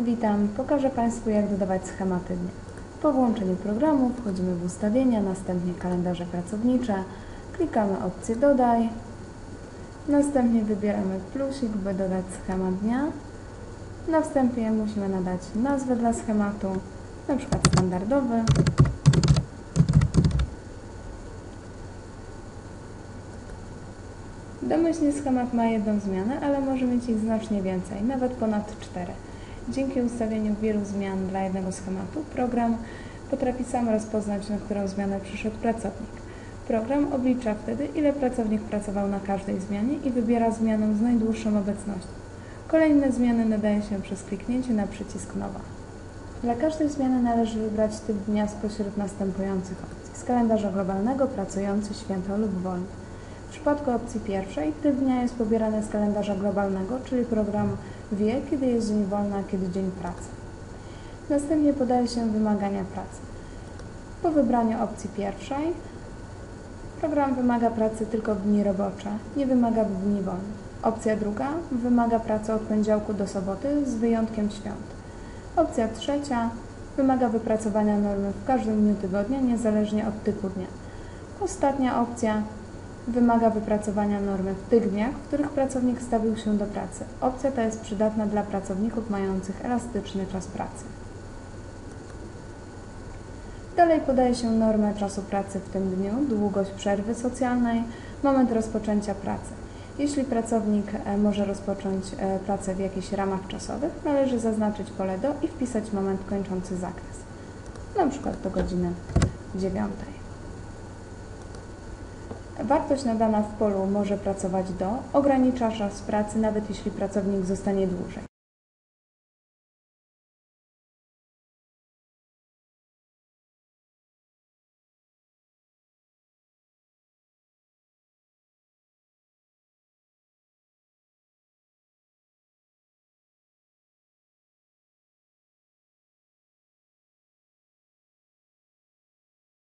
Witam, pokażę Państwu jak dodawać schematy dnia. Po włączeniu programu wchodzimy w ustawienia, następnie kalendarze pracownicze, klikamy opcję dodaj, następnie wybieramy plusik, by dodać schemat dnia. Na wstępie musimy nadać nazwę dla schematu, na przykład standardowy. Domyślnie schemat ma jedną zmianę, ale może mieć ich znacznie więcej, nawet ponad cztery. Dzięki ustawieniu wielu zmian dla jednego schematu, program potrafi sam rozpoznać, na którą zmianę przyszedł pracownik. Program oblicza wtedy, ile pracownik pracował na każdej zmianie i wybiera zmianę z najdłuższą obecnością. Kolejne zmiany nadaje się przez kliknięcie na przycisk Nowa. Dla każdej zmiany należy wybrać typ dnia spośród następujących opcji. Z kalendarza globalnego, pracujący, święto lub wolny. W przypadku opcji pierwszej typ dnia jest pobierany z kalendarza globalnego, czyli program wie, kiedy jest dzień wolny, a kiedy dzień pracy. Następnie podaje się wymagania pracy. Po wybraniu opcji pierwszej program wymaga pracy tylko w dni robocze, nie wymaga w dni wolnych. Opcja druga wymaga pracy od poniedziałku do soboty z wyjątkiem świąt. Opcja trzecia wymaga wypracowania normy w każdym dniu tygodnia, niezależnie od typu dnia. Ostatnia opcja wymaga wypracowania normy w tych dniach, w których pracownik stawił się do pracy. Opcja ta jest przydatna dla pracowników mających elastyczny czas pracy. Dalej podaje się normę czasu pracy w tym dniu, długość przerwy socjalnej, moment rozpoczęcia pracy. Jeśli pracownik e, może rozpocząć e, pracę w jakichś ramach czasowych, należy zaznaczyć pole do i wpisać moment kończący zakres, przykład do godziny 9. Wartość nadana w polu może pracować do ogranicza czas pracy, nawet jeśli pracownik zostanie dłużej.